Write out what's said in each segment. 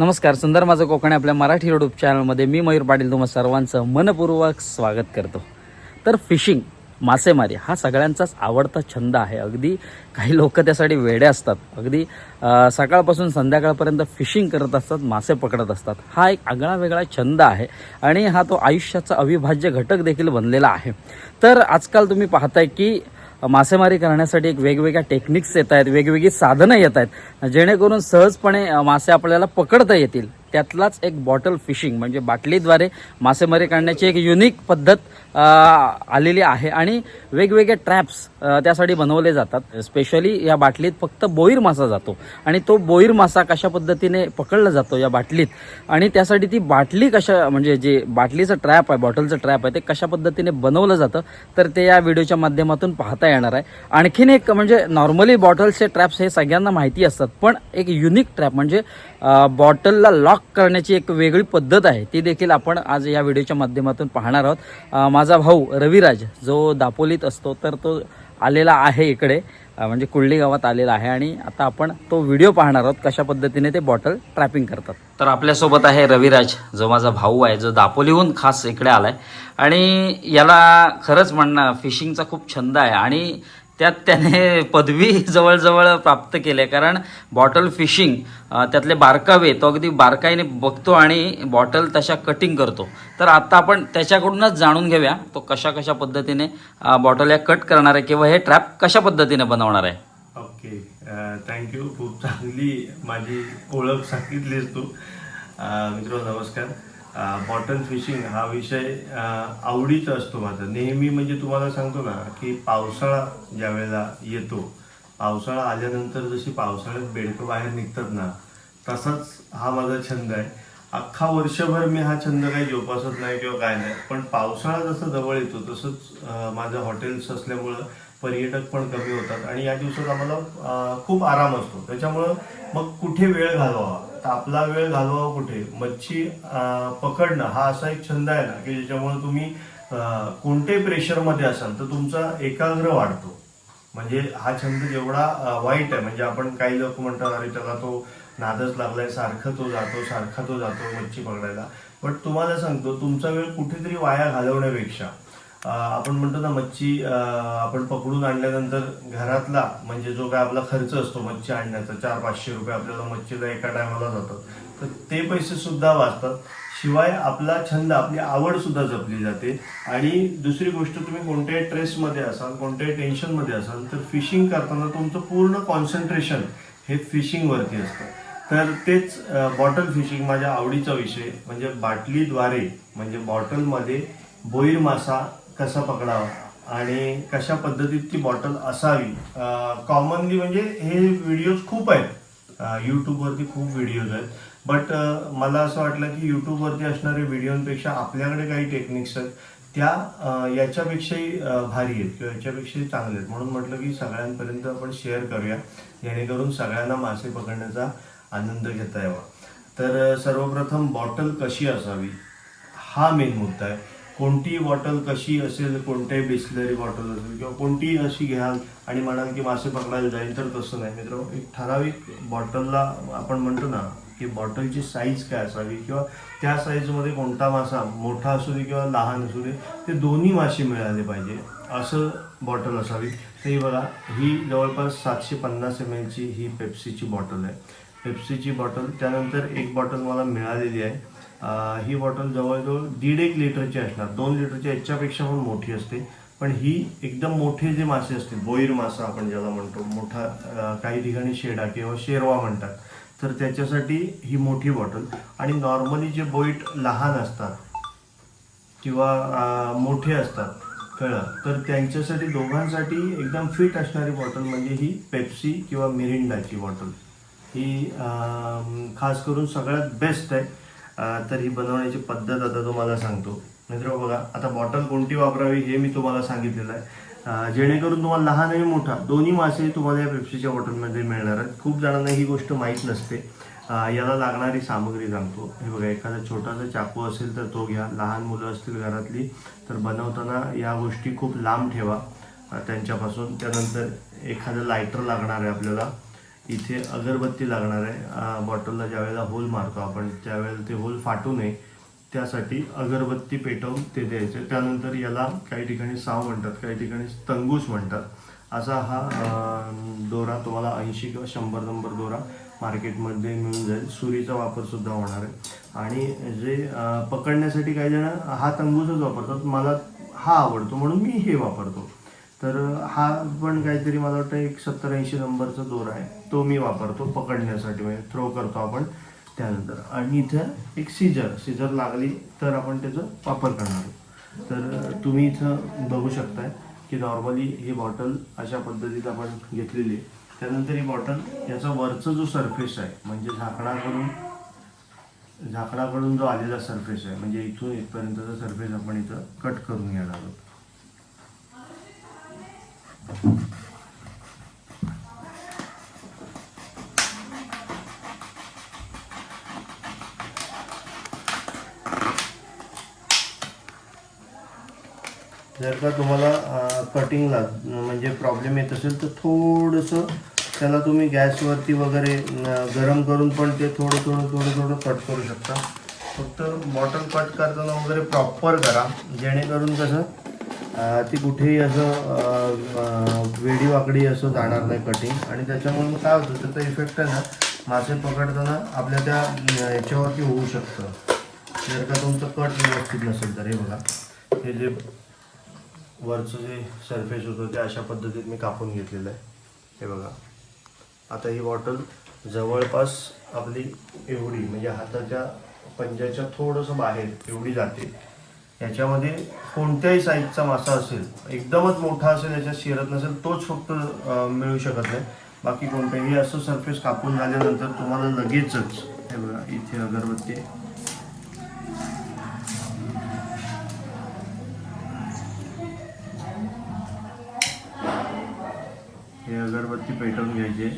नमस्कार सुंदर माझं कोकण आपल्या मराठी यूट्यूब चॅनलमध्ये मी मयूर पाटील तुम्हा सर्वांचं मनपूर्वक स्वागत करतो. तर फिशिंग मासेमारी हा सगळ्यांचाच आवडता छंद आहे. अगदी काही लोक त्यासाठी वेडे असतात. अगदी सकाळपासून संध्याकाळपर्यंत फिशिंग करत असतात मासे पकडत असतात. हा एक आगळा वेगळा छंद आहे आणि हा तो आयुष्याचा अविभाज्य घटक देखील बनलेला आहे. तर आजकाल तुम्ही पाहताय की मासेमारी करण्यासाठी एक वेगवेगळ्या टेक्निक्स येत आहेत वेगवेगळी साधनं येत आहेत जेणेकरून सहजपणे मासे आपल्याला पकडता येतील. त्यातलाच एक बॉटल फिशिंग म्हणजे बाटलीद्वारे मासेमारी करण्याची एक युनिक पद्धत आलेली आहे. आणि वेगवेगळे ट्रॅप्स त्यासाठी बनवले जातात. स्पेशली या बाटलीत फक्त बोईर मासा जातो. आणि तो बोईर मासा कशा पद्धतीने पकडला जातो या बाटलीत? आणि त्यासाठी ती बाटली कशा म्हणजे जे बाटलीचं ट्रॅप आहे बॉटलचं ट्रॅप आहे ते कशा पद्धतीने बनवलं जातं? तर ते या व्हिडिओच्या माध्यमातून पाहता येणार आहे. आणखीन एक म्हणजे नॉर्मली बॉटल्सचे ट्रॅप्स हे सगळ्यांना माहिती असतात पण एक युनिक ट्रॅप म्हणजे बॉटलला लॉक करण्याची एक वेगळी पद्धत आहे. ती देखील आपण आज या व्हिडिओच्या माध्यमातून पाहणार आहोत. माझा भाऊ रविराज जो दापोलीत असतो तर तो आलेला आहे इकडे. म्हणजे कुर्ली गावात आलेला आहे आणि आता आपण तो व्हिडिओ पाहणार आहोत कशा पद्धतीने ते बॉटल ट्रॅपिंग करतात. तर आपल्यासोबत आहे रविराज जो माझा भाऊ आहे जो दापोलीहून खास इकडे आलाय. आणि याला खरंच म्हणणं फिशिंगचा खूप छंद आहे. आणि त्यात त्याने पदवी जवळजवळ प्राप्त केली आहे. कारण बॉटल फिशिंग त्यातले बारकावे तो अगदी बारकाईने बघतो आणि बॉटल तशा कटिंग करतो. तर आता आपण त्याच्याकडूनच जाणून घेऊया तो कशा कशा पद्धतीने बॉटल या कट करणार आहे किंवा हे ट्रॅप कशा पद्धतीने बनवणार आहे. ओके थँक्यू खूप चांगली माझी ओळख सांगितलीस तू. मित्र नमस्कार. बॉटल फिशिंग हा विषय आवडीचा असतो माझा. नेहमी म्हणजे तुम्हाला सांगतो ना की पावसाळा ज्या वेळेला येतो पावसाळा आल्यानंतर जशी पावसाळ्यात बेडकं बाहेर निघतात ना तसाच हा माझा छंद आहे. अख्खा वर्षभर मी हा छंद काही जोपासत नाही किंवा काय नाही पण पावसाळा जसं जवळ येतो तसंच माझं हॉटेल्स असल्यामुळं पर्यटक पण कमी होतात आणि या दिवसात आम्हाला खूप आराम असतो. त्याच्यामुळं मग कुठे वेळ घालवावा? आपला वेळ घालवावा कुठे? मच्छी पकडणं हा असा एक छंद आहे ना की ज्याच्यामुळे तुम्ही कोणत्याही प्रेशरमध्ये असाल तर तुमचा एकाग्र वाढतो. म्हणजे हा छंद जेवढा वाईट आहे म्हणजे आपण काही लोक म्हणतात अरे त्याला तो नादच लागलाय सारखं तो जातो सारखा तो जातो मच्छी पकडायला. बट तुम्हाला सांगतो तुमचा वेळ कुठेतरी वाया घालवण्यापेक्षा आपण म्हणतो ना मच्छी आपण पकडून आणल्यानंतर घरातला म्हणजे जो काय आपला खर्च असतो मच्छी आणण्याचा चार पाचशे रुपये आपल्याला मच्छीला एका टायमाला जातात. तर ते पैसे सुद्धा वाचतात. शिवाय आपला छंद आपली आवड सुद्धा जपली जाते. आणि दुसरी गोष्ट तुम्ही कोणत्याही ट्रेसमध्ये असाल कोणत्याही टेन्शनमध्ये असाल तर फिशिंग करताना तुमचं पूर्ण कॉन्सन्ट्रेशन हे फिशिंगवरती असतं. तर तेच बॉटल फिशिंग माझ्या आवडीचा विषय म्हणजे बाटलीद्वारे म्हणजे बॉटलमध्ये बोईर मासा कसा पकडावा आणि कशा पद्धतीत ती बॉटल असावी? कॉमनली म्हणजे हे व्हिडिओज खूप आहेत. यूट्यूबवरती खूप व्हिडिओज आहेत. बट मला असं वाटलं की यूट्यूबवरती असणारे व्हिडिओंपेक्षा आपल्याकडे काही टेक्निक्स आहेत त्या याच्यापेक्षाही भारी आहेत किंवा याच्यापेक्षाही चांगले आहेत. म्हणून म्हटलं की सगळ्यांपर्यंत आपण शेअर करूया. जेणेकरून सगळ्यांना मासे पकडण्याचा आनंद घेता यावा. तर सर्वप्रथम बॉटल कशी असावी? हा मेन मुद्दा आहे. कोणती बॉटल कशी असेल कोणत्याही बिस्लरी बॉटल असेल किंवा कोणतीही अशी घ्याल आणि म्हणाल की मासे पकडायला जाईल तर तसं नाही. मित्र एक ठराविक बॉटलला आपण म्हणतो ना की बॉटलची साईज काय असावी किंवा त्या साईजमध्ये कोणता मासा मोठा असू दे किंवा लहान असू दे ते दोन्ही मासे मिळाले पाहिजे. असं बॉटल असावी. ते बघा ही जवळपास सातशे पन्नास एम एलची ही पेप्सीची बॉटल आहे. पेप्सीची बॉटल त्यानंतर एक बॉटल मला मिळालेली आहे. ही बॉटल जवळजवळ दीड एक लिटरची असणार. दोन लिटरच्या याच्यापेक्षा पण मोठी असते. पण ही एकदम मोठे जे मासे असतील बोईर मासा आपण ज्याला म्हणतो मोठा काही ठिकाणी शेडा किंवा शेरवा म्हणतात तर त्याच्यासाठी ही मोठी बॉटल. आणि नॉर्मली जे बोईट लहान असतात किंवा मोठे असतात कळलं तर त्यांच्यासाठी दोघांसाठी एकदम फिट असणारी बॉटल म्हणजे ही पेप्सी किंवा मिरिंडाची बॉटल. ही खास करून सगळ्यात बेस्ट आहे. तर ही बनवण्याची पद्धत आता तुम्हाला सांगतो. मित्र बघा आता बॉटल कोणती वापरावी हे मी तुम्हाला सांगितलेलं आहे. जेणेकरून तुम्हाला लहान आणि मोठा दोन्ही मासे तुम्हाला या पेप्सीच्या बॉटलमध्ये मिळणार आहेत. खूप जणांना ही गोष्ट माहीत नसते. याला लागणारी सामग्री सांगतो. हे बघा एखादा छोटासा चाकू असेल तर तो घ्या. लहान मुलं असतील घरातली तर बनवताना या गोष्टी खूप लांब ठेवा त्यांच्यापासून. त्यानंतर एखादं लायटर लागणार आहे आपल्याला. इथे अगरबत्ती लागणार आहे. बॉटलला ज्यावेळेला होल मारतो आपण त्यावेळेला ते होल फाटू नये. त्यासाठी अगरबत्ती पेटवून ते द्यायचे. त्यानंतर याला काही ठिकाणी साव म्हणतात काही ठिकाणी तंगूस म्हणतात. असा हा दोरा तुम्हाला ऐंशी किंवा शंभर नंबर दोरा मार्केटमध्ये मिळून जाईल. सुरीचा वापरसुद्धा होणार आहे. आणि जे पकडण्यासाठी काही जण हा तंगूसच वापरतात. मला हा आवडतो म्हणून मी हे वापरतो. तर हा पण काहीतरी मला वाटतं एक सत्तर ऐंशी नंबरचा दोरा आहे. तो मी वापरतो पकडण्यासाठी म्हणजे थ्रो करतो आपण त्यानंतर. आणि इथं एक सीजर सीजर लागली तर आपण त्याचा वापर करणार आहोत. तर तुम्ही इथं बघू शकताय की नॉर्मली ही बॉटल अशा पद्धतीत आपण घेतलेली आहे. त्यानंतर ही बॉटल याचा वरचा जो सरफेस आहे म्हणजे झाकणाकडून झाकणाकडून जो आलेला सरफेस आहे म्हणजे इथून इथपर्यंतचा सरफेस आपण इथं कट करून घेणार आहोत. जर का तुम्हाला कटिंगला म्हणजे प्रॉब्लेम येत असेल तर थोडंसं त्याला तुम्ही गॅसवरती वगैरे गरम करून पण ते थोडं थोडं थोडं थोडं कट करू शकता. फक्त बॉटल कट करताना वगैरे प्रॉपर करा. जेणेकरून कसं ती कुठेही असं वेडी वाकडी असं जाणार नाही कटिंग आणि त्याच्यामुळे मग काय होतं त्याचा इफेक्ट आहे ना मासे पकडताना आपल्या त्या याच्यावरती होऊ शकतं. जर का तुमचं कट व्यवस्थित नसेल तर हे बघा. हे जे वरचं जे सरफेस होतं ते अशा पद्धतीत मी कापून घेतलेलं आहे. हे बघा. आता ही बॉटल जवळपास आपली एवढी म्हणजे हाताच्या पंजाच्या थोडंसं बाहेर एवढी जाते. याच्यामध्ये कोणत्याही साईजचा मासा असेल एकदमच मोठा असेल याच्यात शिरत नसेल तोच फक्त मिळू शकत नाही. बाकी कोणत्याही असं सरफेस कापून झाल्यानंतर तुम्हाला लगेचच हे बघा इथे अगरबत्ती हे अगरबत्ती पेटवून घ्यायचे.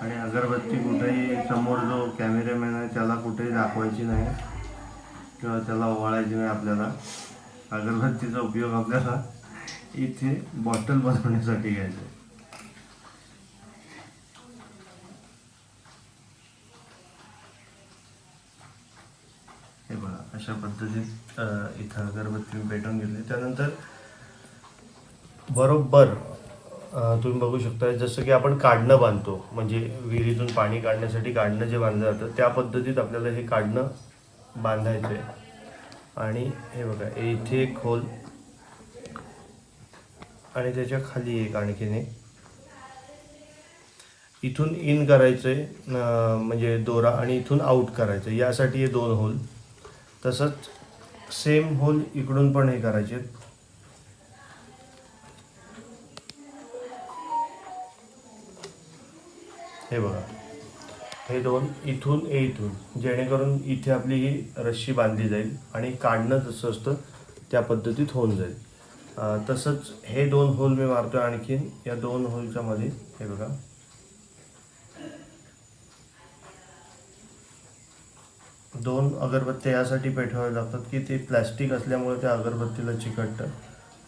आणि अगरबत्ती कुठेही समोर जो कॅमेरामॅन आहे त्याला कुठेही दाखवायची नाही किंवा त्याला ओवाळायची नाही आपल्याला. अगरबत्तीचा उपयोग आपल्याला इथे बॉटल बनवण्यासाठी घ्यायचा आहे. हे बघा अशा पद्धतीत इथं अगरबत्ती पेटवून घेतली. त्यानंतर बरोबर तुम्ही बघू शकता जसं की आपण काढणं बांधतो म्हणजे विहिरीतून पाणी काढण्यासाठी काढणं जे बांधलं जातं त्या पद्धतीत आपल्याला हे काढणं बांधायचं आहे आणि हे बघा इथे एक खोल आणि त्याच्याखाली एक आणखीन एक. इथून इन करायचं आहे म्हणजे दोरा आणि इथून आऊट करायचं यासाठी हे दोन होल. तसंच सेम होल इकडून पण हे करायचे आहेत. हे बघा. हे दोन इथून ए इथून. जेणेकरून इथे आपली ही रस्सी बांधली जाईल आणि काढणं जसं असतं त्या पद्धतीत होऊन जाईल. तसंच हे दोन होल मी मारतोय आणखीन. या दोन होलच्या मध्ये हे बघा. दोन अगरबत्त्या यासाठी पेटवाव्या लागतात की ते प्लॅस्टिक असल्यामुळे त्या अगरबत्तीला चिकटतं.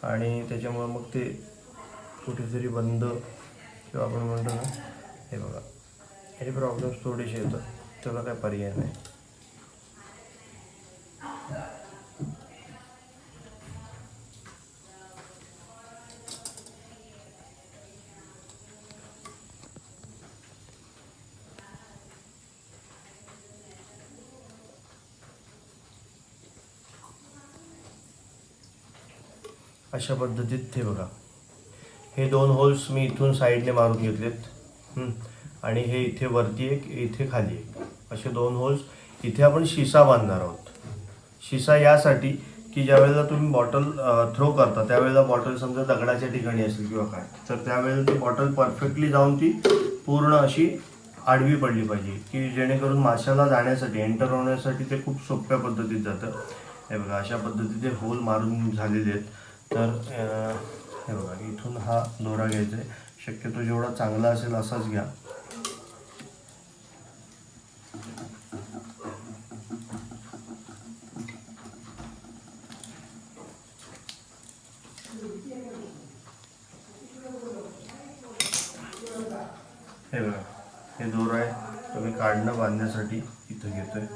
आणि त्याच्यामुळे मग ते कुठेतरी बंद किंवा आपण म्हणतो ना हे बघा. हे प्रॉब्लेम्स थोडेसे येतात त्याला काय पर्याय नाही अशा पद्धतीत ते बघा. हे दोन होल्स मी इथून साईडने मारून घेतलेत. आणि हे इथे वरती एक इथे खाली एक. असे दोन होल्स इथे आपण शिसा बांधणार आहोत. शिसा यासाठी की ज्यावेळेला तुम्ही बॉटल थ्रो करता त्यावेळेला बॉटल समजा दगडाच्या ठिकाणी असेल किंवा काय तर त्यावेळेला ती बॉटल परफेक्टली जाऊन ती पूर्ण अशी आडवी पडली पाहिजे की जेणेकरून माशाला जाण्यासाठी एंटर होण्यासाठी ते खूप सोप्या पद्धतीत जातं. हे बघा अशा पद्धतीचे होल मारून झालेले आहेत. तर हे बघा इथून हा दोरा घ्यायचा आहे. शक्यतो जेवढा चांगला असेल असाच घ्या बांधण्यासाठी इथं घेतोय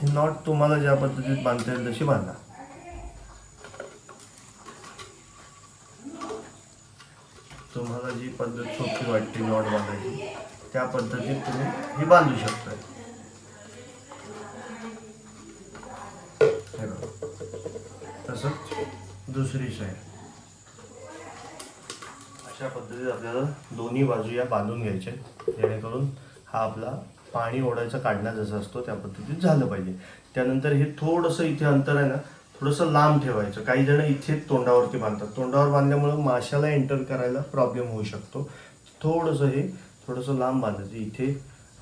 हे नॉट तुम्हाला ज्या पद्धतीत बांधता येईल तशी बांधा. तुम्हाला जी पद्धत सोपी वाटते नॉट बांधायची त्या पद्धतीत तुम्ही ही बांधू शकता तसंच दुसरी साईड अशा पद्धतीत आपल्याला दोन्ही बाजू या बांधून घ्यायच्या जेणेकरून हा आपला पाणी ओढायचा काढणं जसं असतो त्या पद्धतीत झालं पाहिजे. त्यानंतर हे थोडंसं इथे अंतर आहे ना थोडंसं लांब ठेवायचं. काही जण इथे तोंडावरती बांधतात. तोंडावर बांधल्यामुळं माशाला एंटर करायला प्रॉब्लेम होऊ शकतो. थोडंसं हे थोडंसं लांब बांधायचं. इथे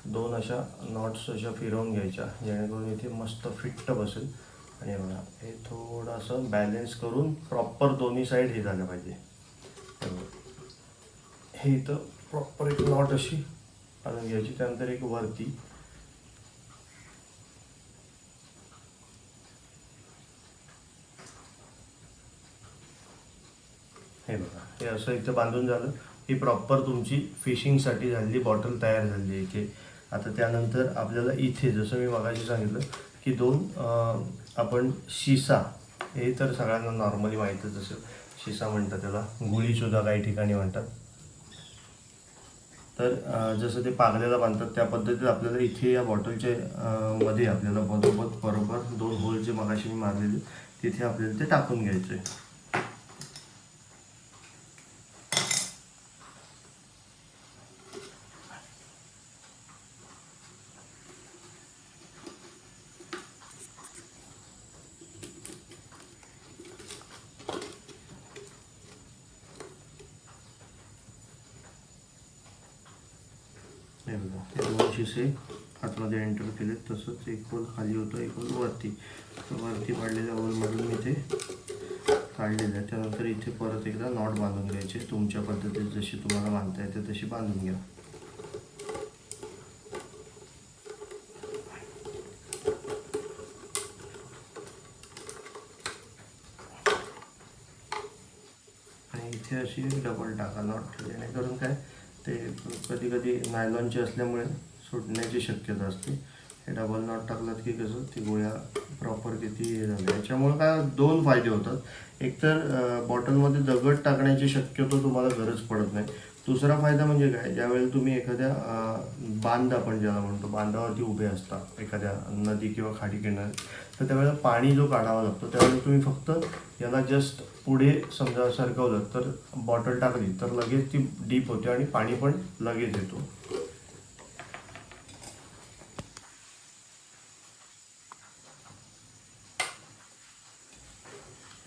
दोन अशा नॉट्स अशा फिरवून घ्यायच्या. जेणेकरून इथे मस्त फिट्ट बसेल. आणि बघा हे थोडंसं बॅलेन्स करून प्रॉपर दोन्ही साईड हे झालं पाहिजे. हे इथं प्रॉपर एक नॉट अशी आणून घ्यायची त्यानंतर एक वरती. हे बघा हे असं इथं बांधून झालं. ही प्रॉपर तुमची फिशिंगसाठी झालेली बॉटल तयार झाली इथे. आता त्यानंतर आपल्याला इथे जसं मी मगाशी सांगितलं की दोन आपण शिसा हे तर सगळ्यांना नॉर्मली माहीतच असेल. शिसा म्हणतात त्याला गुळीसुद्धा काही ठिकाणी म्हणतात. तर जसं ते पागल्याला बांधतात त्या पद्धतीत आपल्याला इथे या बॉटलच्या मध्ये आपल्याला बरोबर बरोबर दोन होल जे मगाशी मी मारलेले तिथे आपल्याला ते टाकून घ्यायचे हे बघा हे दोन शिसे आतमध्ये एंटर केले तसंच एक खाली होतो एक वरती. तर वरती पाडलेल्या ओलमधून मी ते काढलेलं आहे. त्यानंतर इथे परत एकदा नॉट बांधून घ्यायचे. तुमच्या पद्धतीत जशी तुम्हाला बांधता येते तशी बांधून घ्या. आणि इथे अशी डबल टाका नॉट जेणेकरून काय ते कधी कधी नायलॉनचे असल्यामुळे सुटण्याची शक्यता असते. हे डबल नॉट टाकलात की कसं ती गोळ्या प्रॉपर किती हे झाल्या. याच्यामुळे काय दोन फायदे होतात. एकतर तर बॉटलमध्ये दगड टाकण्याची शक्यतो तुम्हाला गरज पडत नाही. दुसरा फायदा म्हणजे काय? ज्यावेळेला तुम्ही एखाद्या बांध आपण ज्याला म्हणतो बांधावरती उभे असता एखाद्या नदी किंवा खाडी किनार तर त्यावेळेला पाणी जो काढावा लागतो त्यावेळेला तुम्ही फक्त याला जस्ट पुढे समजा सरकवलं तर बॉटल टाकली तर लगेच ती डीप होते आणि पाणी पण लगेच येतो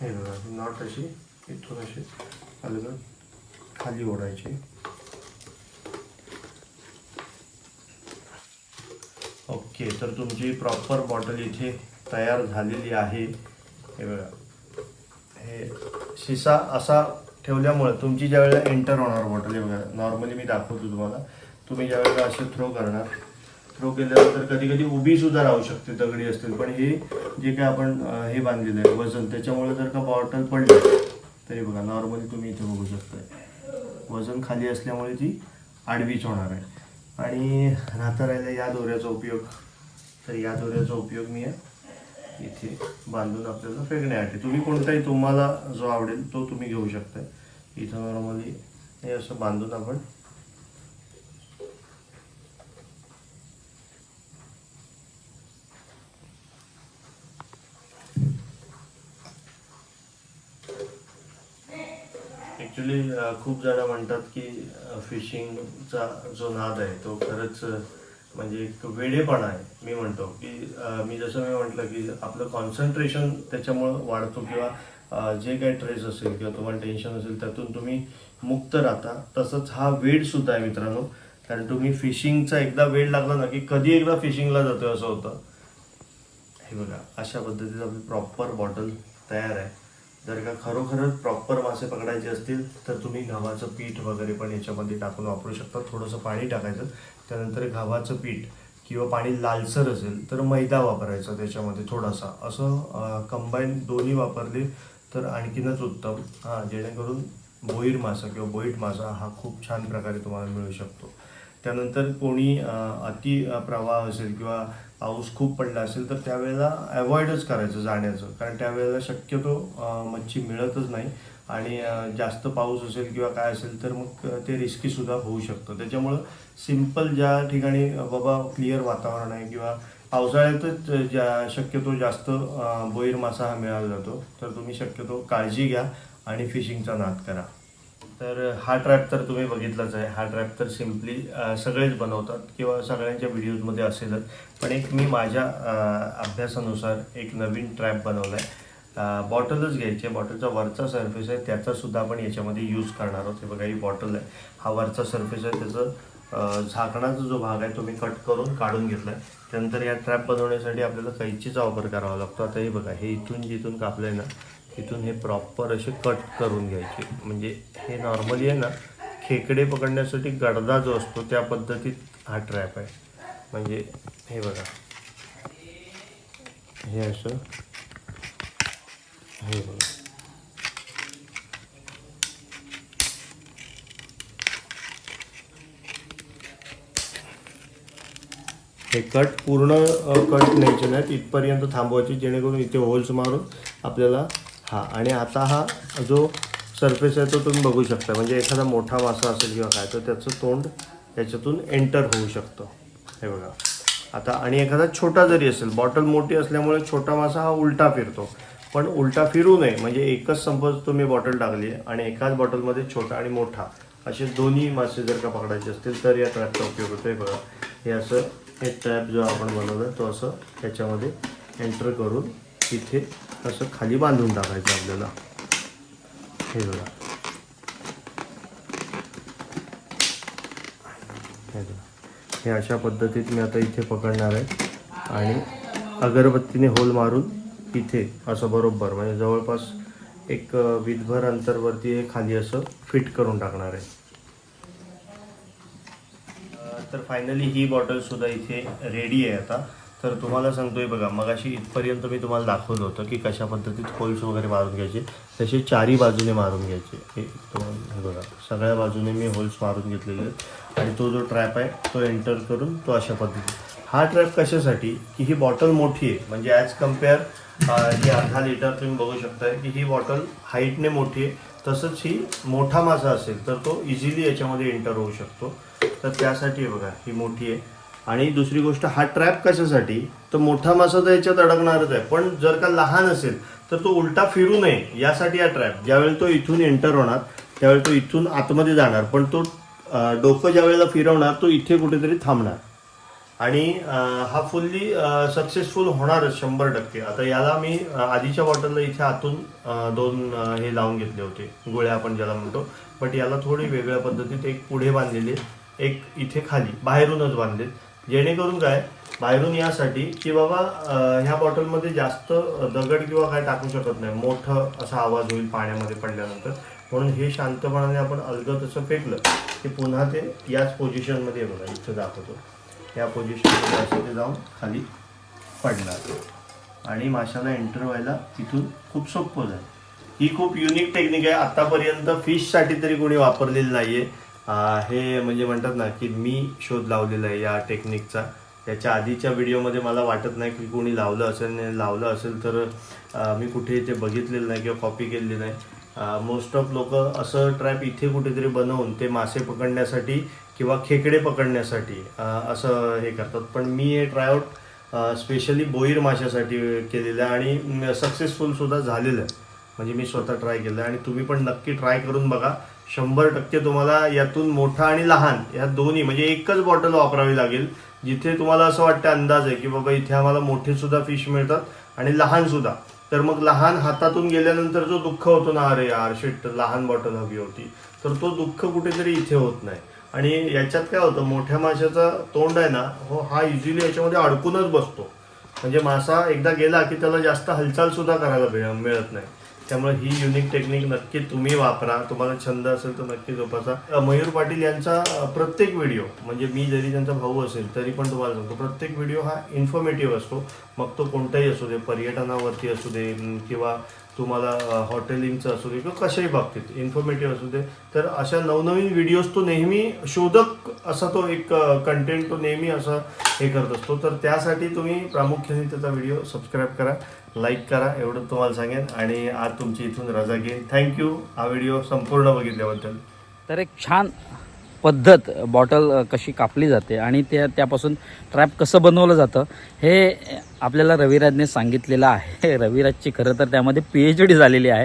हे कशी? अशी इथून अलगद खाली ओढायची. ओके तर तुमची प्रॉपर बॉटल इथे तयार झालेली आहे. हे बघा. हे शिसा असा ठेवल्यामुळे तुमची ज्यावेळेला एंटर होणार बॉटल हे बघा. नॉर्मली मी दाखवतो तुम्हाला. तुम्ही ज्या वेळेला असे थ्रो करणार थ्रो केल्यानंतर कधी कधी उभी सुद्धा राहू शकते दगडी असतील. पण हे जे काय आपण हे बांधलेलं आहे वजन त्याच्यामुळे जर का बॉटल पडली तरी बघा नॉर्मली तुम्ही इथे बघू शकताय. वजन खाली असल्यामुळे ती आडवीच होणार आहे. आणि राहता राहिला या दोऱ्याचा उपयोग तर या दोऱ्याचा उपयोग मी इथे बांधून आपल्याला फेकण्यासाठी. तुम्ही कोणताही तुम्हाला जो आवडेल तो तुम्ही घेऊ शकता इथं नॉर्मली हे असं बांधून आपण ॲक्च्युली खूप जण म्हणतात की फिशिंगचा जो नाद आहे तो खरंच म्हणजे एक वेडेपणा आहे. मी म्हणतो की मी जसं मी म्हटलं की आपलं कॉन्सन्ट्रेशन त्याच्यामुळं वाढतो किंवा जे काही ट्रेस असेल किंवा तुम्हाला टेन्शन असेल त्यातून तुम्ही मुक्त राहता. तसंच हा वेळ सुद्धा आहे मित्रांनो. कारण तुम्ही फिशिंगचा एकदा वेळ लागला ना की कधी एकदा फिशिंगला जातोय असं होतं. हे बघा अशा पद्धतीचं आपली प्रॉपर बॉटल तयार आहे. जर का खरोखरच प्रॉपर मासे पकडायचे असतील तर तुम्ही गव्हाचं पीठ वगैरे पण याच्यामध्ये टाकून वापरू शकता. थोडंसं पाणी टाकायचं. त्यानंतर गव्हाचं पीठ किंवा पाणी लालसर असेल तर मैदा वापरायचा त्याच्यामध्ये थोडासा. असं कंबाईन दोन्ही वापरले तर आणखीनच उत्तम. हां जेणेकरून बोईर मासा किंवा बोईट मासा हा खूप छान प्रकारे तुम्हाला मिळू शकतो. त्यानंतर कोणी अति प्रवाह असेल किंवा पाऊस खूप पडला असेल तर त्यावेळेला अवॉइडच करायचं जाण्याचं. कारण त्यावेळेला शक्यतो मच्छी मिळतच नाही आणि जास्त पाऊस असेल किंवा काय असेल तर मग ते रिस्कीसुद्धा होऊ शकतं. त्याच्यामुळं सिंपल ज्या ठिकाणी बाबा क्लिअर वातावरण आहे किंवा पावसाळ्यातच ज्या शक्यतो जास्त बोईर मासा हा मिळाला जातो तर तुम्ही शक्यतो काळजी घ्या आणि फिशिंगचा नाद करा. तर हा ट्रॅप तर तुम्ही बघितलाच आहे. हा ट्रॅप तर सिम्पली सगळेच बनवतात किंवा सगळ्यांच्या व्हिडिओजमध्ये असेलच. पण एक मी माझ्या अभ्यासानुसार एक नवीन ट्रॅप बनवला आहे बॉटलच घ्यायची आहे. बॉटलचा वरचा सरफेस आहे. त्याचासुद्धा आपण याच्यामध्ये यूज करणार आहोत. हे बघा ही बॉटल आहे. हा वरचा सरफेस आहे. त्याचं झाकणाचा जो भाग आहे तो मी कट करून काढून घेतला आहे त्यानंतर या ट्रॅप बनवण्यासाठी आपल्याला कैचीचा वापर करावा लागतो. आता हे बघा हे इथून जिथून कापलं आहे ना. तिथून हे प्रॉपर असे कट करून घ्यायचे. म्हणजे हे नॉर्मली आहे ना खेकडे पकडण्यासाठी गडदा जो असतो त्या पद्धतीत हा ट्रॅप आहे. म्हणजे हे बघा. हे असं. हे बघा. हे कट पूर्ण कट न्यायचे नाहीत. इथपर्यंत थांबवायचे जेणेकरून इथे होल्स मारून आपल्याला हा आणि आता हा जो सरफेस आहे तो तुम्ही बघू शकता. म्हणजे एखादा मोठा मासा असेल किंवा काय तर त्याचं तोंड याच्यातून एंटर होऊ शकतं. हे बघा. आता आणि एखादा छोटा जरी असेल बॉटल मोठी असल्यामुळे छोटा मासा हा उलटा फिरतो. पण उलटा फिरू नये म्हणजे एकच संपज तुम्ही बॉटल टाकली आहे आणि एकाच बॉटलमध्ये छोटा आणि मोठा असे दोन्ही मासे जर का पकडायचे असतील तर या ट्रॅपचा उपयोग होतो आहे बघा. हे असं हे ट्रॅप जो आपण बनवला तो असं त्याच्यामध्ये एंटर करून तिथे असं खाली बांधून टाकायचं आपल्याला. हे बघा. हे बघा. हे अशा पद्धतीत मी आता इथे पकडणार आहे. आणि अगरबत्तीने होल मारून इथे असं बरोबर म्हणजे जवळपास एक विधभर अंतरवरती हे खाली असं फिट करून टाकणार आहे. तर फायनली ही बॉटलसुद्धा इथे रेडी आहे आता. तर तुम्हाला सांगतोय बघा मगाशी इथपर्यंत मी तुम्हाला दाखवलं होतं की कशा पद्धतीत होल्स वगैरे मारून घ्यायचे तसे चारी बाजूने मारून घ्यायचे. हे तुम्हाला हे बघा सगळ्या बाजूने मी होल्स मारून घेतलेले आहेत. आणि तो जो ट्रॅप आहे तो एंटर करून तो अशा पद्धतीने हा ट्रॅप कशासाठी? की ही बॉटल मोठी आहे. म्हणजे ॲज कंपेअर ही अर्धा लिटर तुम्ही बघू शकताय की ही बॉटल हाईटने मोठी आहे. तसंच ही मोठा मासा असेल तर तो इझिली याच्यामध्ये एंटर होऊ शकतो. तर त्यासाठी आहे बघा ही मोठी आहे. आणि दुसरी गोष्ट हा ट्रॅप कशासाठी? तर मोठा मासा तर याच्यात अडकणारच आहे. पण जर का लहान असेल तर तो उलटा फिरू नये. यासाठी हा ट्रॅप. ज्यावेळी तो इथून एंटर होणार त्यावेळी तो इथून आतमध्ये जाणार. पण तो डोकं ज्या वेळेला फिरवणार तो इथे कुठेतरी थांबणार. आणि हा फुल्ली सक्सेसफुल होणारच शंभर टक्के. आता याला मी आधीच्या बॉटलला इथे आतून दोन हे लावून घेतले होते. गोळ्या आपण ज्याला म्हणतो. बट याला थोडी वेगळ्या पद्धतीत एक पुढे बांधलेले एक इथे खाली बाहेरूनच बांधलेत. जेणेकरून काय बाहेरून यासाठी की बाबा ह्या बॉटलमध्ये जास्त दगड किंवा काय टाकू शकत नाही. मोठं असा आवाज होईल पाण्यामध्ये पडल्यानंतर. म्हणून हे शांतपणाने आपण अलगद असं फेकलं की पुन्हा ते याच पोझिशनमध्ये बघा इथं दाखवतो. या पोझिशनमध्ये असं ते जाऊन खाली पडणार. आणि माशाला एंटर व्हायला तिथून खूप सोपं जाईल. ही खूप युनिक टेक्निक आहे. आतापर्यंत फिशसाठी तरी कोणी वापरलेली नाहीये. आहे हे म्हणजे म्हणतात ना की मी शोध लावलेला आहे या टेक्निकचा त्याच्या आधीच्या व्हिडिओमध्ये मला वाटत नाही की कोणी लावलं असेल नाही लावलं असेल तर मी कुठे ते बघितलेलं नाही किंवा कॉपी केलेली नाही. मोस्ट ऑफ लोक असं ट्रॅप इथे कुठेतरी बनवून ते मासे पकडण्यासाठी किंवा खेकडे पकडण्यासाठी असं हे करतात. पण मी हे ट्रायआउट स्पेशली बोईर माशासाठी केलेलं आहे आणि सक्सेसफुल सुद्धा झालेलं आहे. म्हणजे मी स्वतः ट्राय केलं आणि तुम्ही पण नक्की ट्राय करून बघा. शंभर टक्के तुम्हाला यातून मोठा आणि लहान या दोन्ही म्हणजे एकच बॉटल वापरावी लागेल जिथे तुम्हाला असं वाटतं अंदाज आहे की बाबा इथे आम्हाला मोठे सुद्धा फिश मिळतात आणि लहान सुद्धा. तर मग लहान हातातून गेल्यानंतर जो दुःख होतो ना अरे यार शेट लहान बॉटल हवी होती. तर तो दुःख कुठेतरी इथे होत नाही. आणि याच्यात काय होतं मोठ्या माशाचा तोंड आहे ना हो हा इझिली याच्यामध्ये अडकूनच बसतो. म्हणजे मासा एकदा गेला की त्याला जास्त हालचाल सुद्धा करायला मिळत नाही. त्यामुळे ही युनिक टेक्निक नक्की तुम्ही वापरा. तुम्हाला छंद असेल तर नक्की जोपासा. मयूर पाटील यांचा प्रत्येक व्हिडिओ म्हणजे मी जरी त्यांचा भाऊ असेल तरी पण तुम्हाला सांगतो प्रत्येक व्हिडिओ हा इन्फॉर्मेटिव्ह असतो. मग तो कोणताही असू दे पर्यटनावरती असू दे किंवा तुम्हाला हॉटेलिंगचं असू दे किंवा कशाही बाबतीत इन्फॉर्मेटिव्ह असू दे तर अशा नवनवीन व्हिडिओज तो नेहमी शोधक असा तो एक कंटेंट तो नेहमी असा हे करत असतो. तर त्यासाठी तुम्ही प्रामुख्याने त्याचा व्हिडिओ सबस्क्राईब करा. लाईक करा एवढं तुम्हाला सांगेन. आणि आज तुमची इथून रजा घेईन. थँक्यू हा व्हिडिओ संपूर्ण बघितल्याबद्दल. तर एक छान पद्धत बॉटल कशी कापली जाते आणि त्या त्यापासून ट्रॅप कसं बनवलं जातं हे आपल्याला रविराजने सांगितलेलं आहे. रविराजची खरं तर त्यामध्ये पी एच डी झालेली आहे.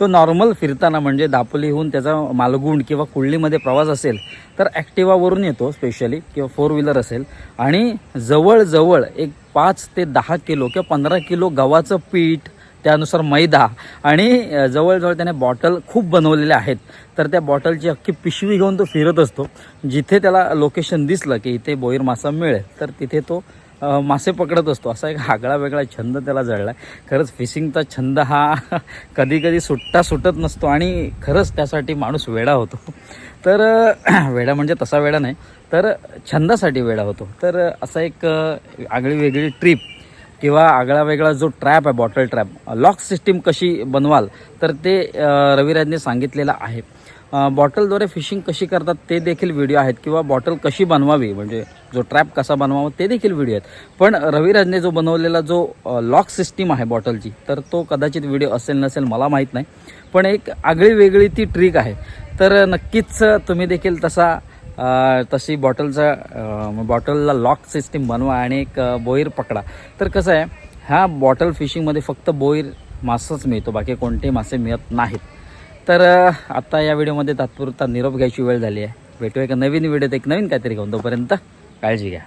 तो नॉर्मल फिरताना म्हणजे दापोलीहून त्याचा मालगुंड किंवा कुळलीमध्ये प्रवास असेल तर ॲक्टिवावरून येतो स्पेशली किंवा फोर व्हीलर असेल. आणि जवळजवळ एक पाच ते दहा किलो किंवा पंधरा किलो गव्हाचं पीठ त्यानुसार मैदा आणि जवळजवळ त्याने बॉटल खूप बनवलेल्या आहेत. तर त्या बॉटलची अख्खी पिशवी घेऊन तो फिरत असतो. जिथे त्याला लोकेशन दिसलं की इथे बोईर मासा मिळेल तर तिथे तो मासे पकडत असतो. असा एक आगळा वेगळा छंद त्याला जळला आहे खरंच फिशिंगचा छंद हा कधी कधी सुट्टा सुटत नसतो आणि खरंच त्यासाठी माणूस वेडा होतो. तर वेडा म्हणजे तसा वेडा नाही. तर छंदासाठी वेडा होतो. तर असा एक आगळी वेगळी ट्रिप किंवा आगळा वेगळा जो ट्रॅप आहे बॉटल ट्रॅप लॉक सिस्टीम कशी बनवाल तर ते रविराजने सांगितलेलं आहे. बॉटलद्वारे फिशिंग कशी करतात ते देखील व्हिडिओ आहेत किंवा बॉटल कशी बनवावी म्हणजे जो ट्रॅप कसा बनवावा ते देखील व्हिडिओ आहेत. पण रविराजने जो बनवलेला जो लॉक सिस्टीम आहे बॉटलची तर तो कदाचित व्हिडिओ असेल नसेल मला माहीत नाही. पण एक आगळी वेगळी ती ट्रिक आहे. तर नक्कीच तुम्ही देखील तसा तशी बॉटलचा बॉटलला लॉक सिस्टीम बनवा आणि एक बोईर पकडा. तर कसं आहे ह्या बॉटल फिशिंगमध्ये फक्त बोईर मासाच मिळतो बाकी कोणतेही मासे मिळत नाहीत. तर आता या व्हिडिओमध्ये तात्पुरता निरोप घ्यायची वेळ झाली आहे. भेटू एका नवीन व्हिडिओत एक नवीन काहीतरी घेऊन. तोपर्यंत काळजी घ्या.